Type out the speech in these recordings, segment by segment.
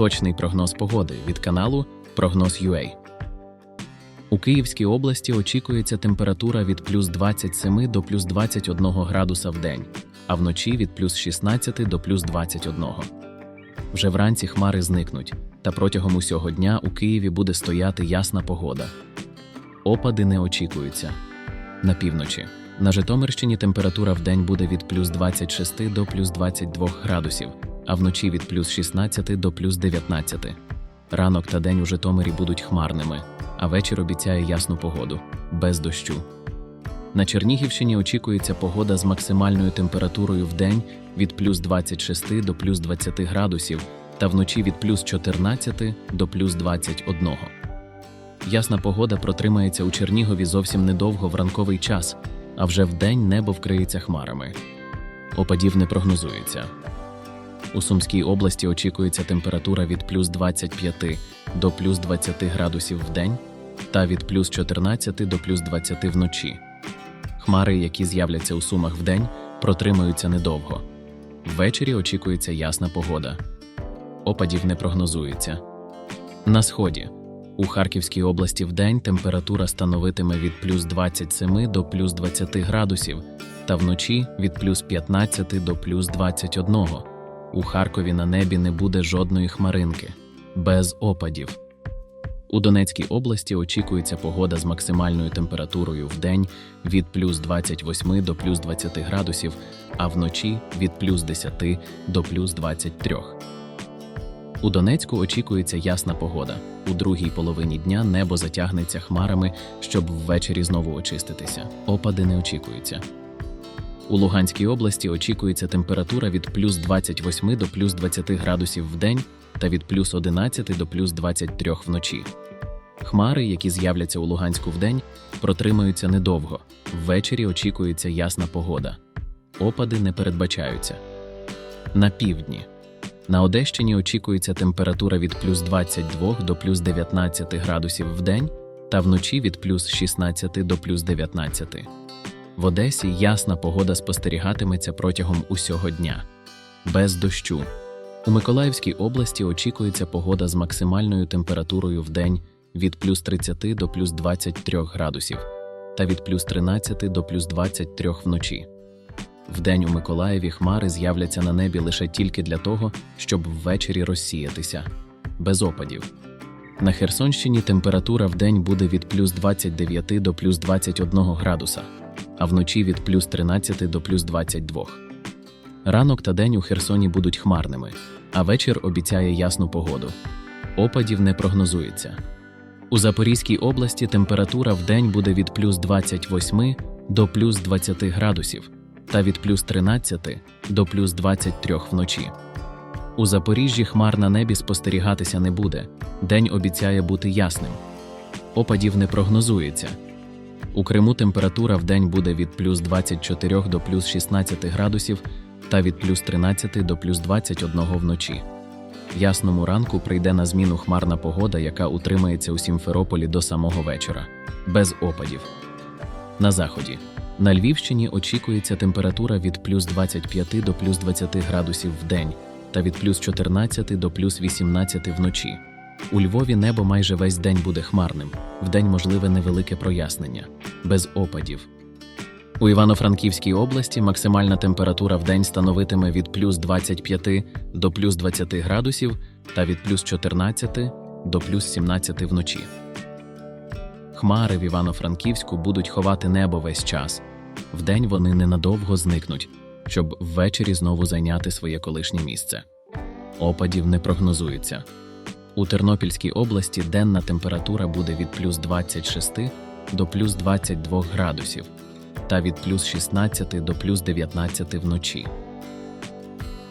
Точний прогноз погоди від каналу Прогноз.UA. У Київській області очікується температура від плюс 27 до плюс 21 градуса в день, а вночі від плюс 16 до плюс 21. Вже вранці хмари зникнуть, та протягом усього дня у Києві буде стояти ясна погода. Опади не очікуються. На півночі. На Житомирщині температура в день буде від плюс 26 до плюс 22 градусів, а вночі від плюс 16 до плюс 19. Ранок та день у Житомирі будуть хмарними, а вечір обіцяє ясну погоду, без дощу. На Чернігівщині очікується погода з максимальною температурою в день від плюс 26 до плюс 20 градусів та вночі від плюс 14 до плюс 21. Ясна погода протримається у Чернігові зовсім недовго в ранковий час, а вже вдень небо вкриється хмарами. Опадів не прогнозується. У Сумській області очікується температура від плюс 25 до плюс 20 градусів в день та від плюс 14 до плюс 20 вночі. Хмари, які з'являться у Сумах вдень, протримаються недовго. Ввечері очікується ясна погода. Опадів не прогнозується. На сході. У Харківській області вдень температура становитиме від плюс 27 до плюс 20 градусів, та вночі від плюс 15 до плюс 21. У Харкові на небі не буде жодної хмаринки, без опадів. У Донецькій області очікується погода з максимальною температурою в день від плюс 28 до плюс 20 градусів, а вночі від плюс 10 до плюс 23. У Донецьку очікується ясна погода. У другій половині дня небо затягнеться хмарами, щоб ввечері знову очиститися. Опади не очікуються. У Луганській області очікується температура від плюс 28 до плюс 20 градусів в день та від плюс 11 до плюс 23 вночі. Хмари, які з'являться у Луганську вдень, протримаються недовго. Ввечері очікується ясна погода. Опади не передбачаються. На півдні. На Одещині очікується температура від плюс 22 до плюс 19 градусів в день та вночі від плюс 16 до плюс 19. В Одесі ясна погода спостерігатиметься протягом усього дня. Без дощу. У Миколаївській області очікується погода з максимальною температурою в день від плюс 30 до плюс 23 градусів та від плюс 13 до плюс 23 вночі. Вдень у Миколаєві хмари з'являться на небі лише тільки для того, щоб ввечері розсіятися, без опадів. На Херсонщині температура вдень буде від плюс 29 до плюс 21 градуса, а вночі від плюс 13 до плюс 22. Ранок та день у Херсоні будуть хмарними, а вечір обіцяє ясну погоду. Опадів не прогнозується. У Запорізькій області температура вдень буде від плюс 28 до плюс 20 градусів та від плюс 13 до плюс 23 вночі. У Запоріжжі хмар на небі спостерігатися не буде, день обіцяє бути ясним. Опадів не прогнозується. У Криму температура в день буде від плюс 24 до плюс 16 градусів та від плюс 13 до плюс 21 вночі. Ясному ранку прийде на зміну хмарна погода, яка утримається у Сімферополі до самого вечора, без опадів. На заході. На Львівщині очікується температура від плюс 25 до плюс 20 градусів в день та від плюс 14 до плюс 18 вночі. У Львові небо майже весь день буде хмарним, вдень можливе невелике прояснення, без опадів. У Івано-Франківській області максимальна температура в день становитиме від плюс 25 до плюс 20 градусів та від плюс 14 до плюс 17 вночі. Хмари в Івано-Франківську будуть ховати небо весь час. Вдень вони ненадовго зникнуть, щоб ввечері знову зайняти своє колишнє місце. Опадів не прогнозується. У Тернопільській області денна температура буде від плюс 26 до плюс 22 градусів та від плюс 16 до плюс 19 вночі.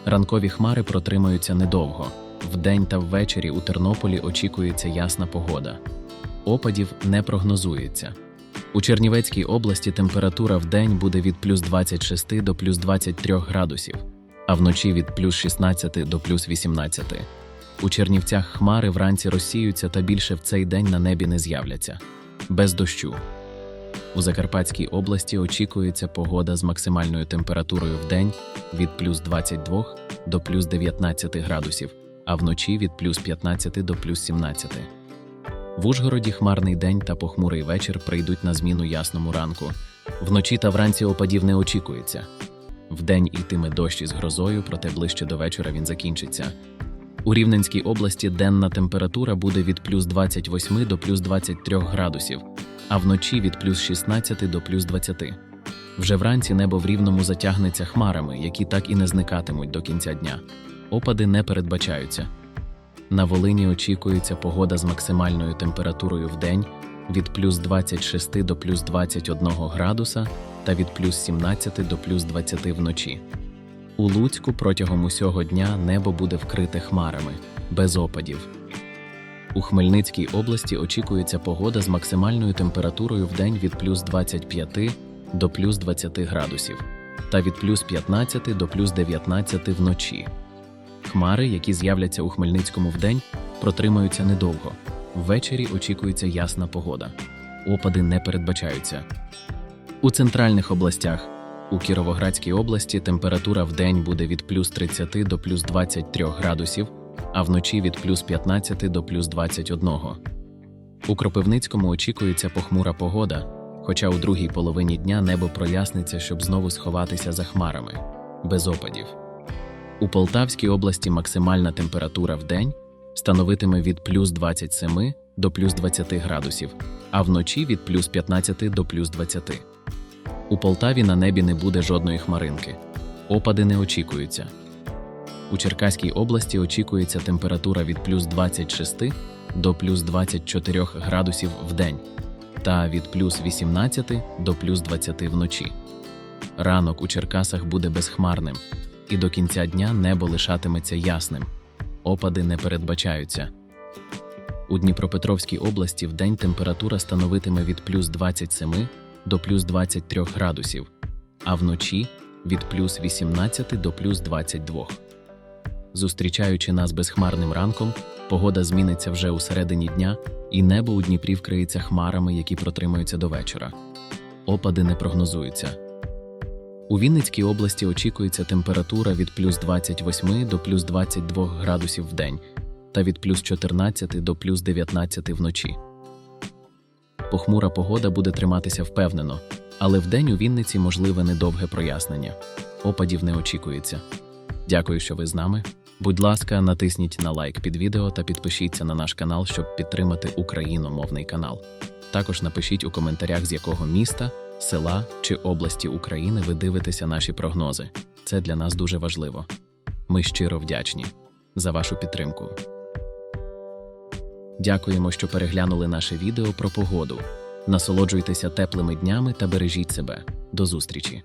Ранкові хмари протримаються недовго. Вдень та ввечері у Тернополі очікується ясна погода. Опадів не прогнозується. У Чернівецькій області температура в день буде від плюс 26 до плюс 23 градусів, а вночі від плюс 16 до плюс 18. У Чернівцях хмари вранці розсіються та більше в цей день на небі не з'являться. Без дощу. У Закарпатській області очікується погода з максимальною температурою в день від плюс 22 до плюс 19 градусів, а вночі від плюс 15 до плюс 17. В Ужгороді хмарний день та похмурий вечір прийдуть на зміну ясному ранку. Вночі та вранці опадів не очікується. Вдень йтиме дощ із грозою, проте ближче до вечора він закінчиться. У Рівненській області денна температура буде від плюс 28 до плюс 23 градусів, а вночі від плюс 16 до плюс 20. Вже вранці небо в рівному затягнеться хмарами, які так і не зникатимуть до кінця дня. Опади не передбачаються. На Волині очікується погода з максимальною температурою в день від плюс 26 до плюс 21 градуса та від плюс 17 до плюс 20 вночі. У Луцьку протягом усього дня небо буде вкрите хмарами, без опадів. У Хмельницькій області очікується погода з максимальною температурою в день від плюс 25 до плюс 20 градусів та від плюс 15 до плюс 19 вночі. Хмари, які з'являться у Хмельницькому вдень, протримаються недовго. Ввечері очікується ясна погода. Опади не передбачаються. У центральних областях у Кіровоградській області температура в день буде від плюс 30 до плюс 23 градусів, а вночі від плюс 15 до плюс 21. У Кропивницькому очікується похмура погода, хоча у другій половині дня небо проясниться, щоб знову сховатися за хмарами, без опадів. У Полтавській області максимальна температура в день становитиме від плюс 27 до плюс 20 градусів, а вночі від плюс 15 до плюс 20. У Полтаві на небі не буде жодної хмаринки. Опади не очікуються. У Черкаській області очікується температура від плюс 26 до плюс 24 градусів в день та від плюс 18 до плюс 20 вночі. Ранок у Черкасах буде безхмарним, і до кінця дня небо лишатиметься ясним. Опади не передбачаються. У Дніпропетровській області вдень температура становитиме від плюс 27 до плюс 23 градусів, а вночі від плюс 18 до плюс 22. Зустрічаючи нас безхмарним ранком, погода зміниться вже у середині дня, і небо у Дніпрі вкриється хмарами, які протримаються до вечора. Опади не прогнозуються. У Вінницькій області очікується температура від плюс 28 до плюс 22 градусів в день та від плюс 14 до плюс 19 вночі. Похмура погода буде триматися впевнено, але вдень у Вінниці можливе недовге прояснення. Опадів не очікується. Дякую, що ви з нами. Будь ласка, натисніть на лайк під відео та підпишіться на наш канал, щоб підтримати україномовний канал. Також напишіть у коментарях, з якого міста, села чи області України ви дивитеся наші прогнози. Це для нас дуже важливо. Ми щиро вдячні за вашу підтримку. Дякуємо, що переглянули наше відео про погоду. Насолоджуйтеся теплими днями та бережіть себе. До зустрічі!